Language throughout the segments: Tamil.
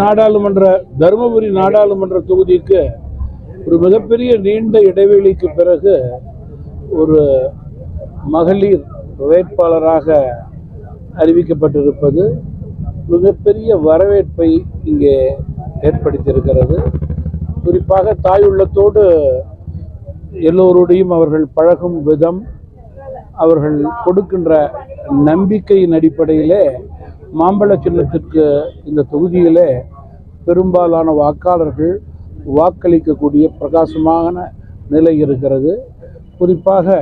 நாடாளுமன்ற தருமபுரி நாடாளுமன்ற தொகுதிக்கு ஒரு மிகப்பெரிய நீண்ட இடைவெளிக்கு பிறகு ஒரு மகளிர் வேட்பாளராக அறிவிக்கப்பட்டிருப்பது மிகப்பெரிய வரவேற்பை இங்கே ஏற்படுத்தியிருக்கிறது. குறிப்பாக தாய் உள்ளத்தோடு எல்லோரோடையும் அவர்கள் பழகும் விதம் அவர்கள் கொடுக்கின்ற நம்பிக்கையின் அடிப்படையிலே மாம்பழ சின்னத்திற்கு இந்த தொகுதியிலே பெரும்பாலான வாக்காளர்கள் வாக்களிக்கக்கூடிய பிரகாசமான நிலை இருக்கிறது. குறிப்பாக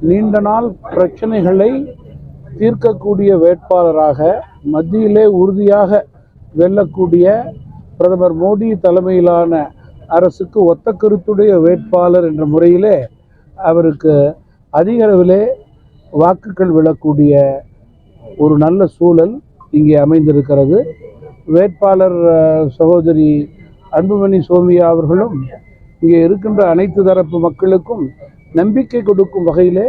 நீண்ட நாள் பிரச்சனைகளை தீர்க்கக்கூடிய வேட்பாளராக மத்தியிலே உறுதியாக வெல்லக்கூடிய பிரதமர் மோடி தலைமையிலான அரசுக்கு ஒத்த கருத்துடைய வேட்பாளர் என்ற முறையிலே அவருக்கு அதிக அளவிலே வாக்குகள் விழக்கூடிய ஒரு நல்ல சூழல் இங்கே அமைந்திருக்கிறது. வேட்பாளர் சகோதரி அன்புமணி சோமியா அவர்களும் இங்கே இருக்கின்ற அனைத்து தரப்பு மக்களுக்கும் நம்பிக்கை கொடுக்கும் வகையிலே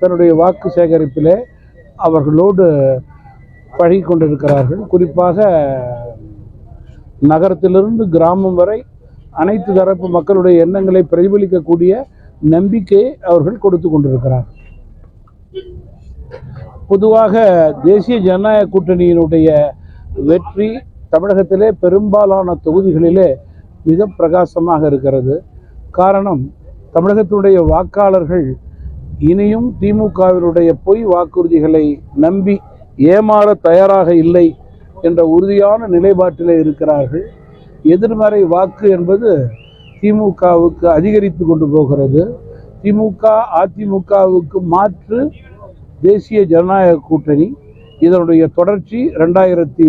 தன்னுடைய வாக்கு சேகரிப்பிலே அவர்களோடு பழகி கொண்டிருக்கிறார்கள். குறிப்பாக நகரத்திலிருந்து கிராமம் வரை அனைத்து தரப்பு மக்களுடைய எண்ணங்களை பிரதிபலிக்கக்கூடிய நம்பிக்கையை அவர்கள் கொடுத்து கொண்டிருக்கிறார்கள். பொதுவாக தேசிய ஜனநாயக கூட்டணியினுடைய வெற்றி தமிழகத்திலே பெரும்பாலான தொகுதிகளிலே மிக பிரகாசமாக இருக்கிறது. காரணம் தமிழகத்தினுடைய வாக்காளர்கள் இனியும் திமுகவினுடைய பொய் வாக்குறுதிகளை நம்பி ஏமாற தயாராக இல்லை என்ற உறுதியான நிலைப்பாட்டிலே இருக்கிறார்கள். எதிர்மறை வாக்கு என்பது திமுகவுக்கு அதிகரித்து கொண்டு போகிறது. திமுக அதிமுகவுக்கு மாற்று தேசிய ஜனநாயக கூட்டணி இதனுடைய தொடர்ச்சி ரெண்டாயிரத்தி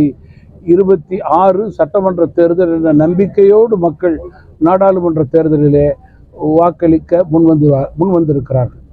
இருபத்தி ஆறு சட்டமன்ற தேர்தல் என்ற நம்பிக்கையோடு மக்கள் நாடாளுமன்ற தேர்தலிலே வாக்களிக்க முன்வந்து முன்வந்திருக்கிறார்கள்.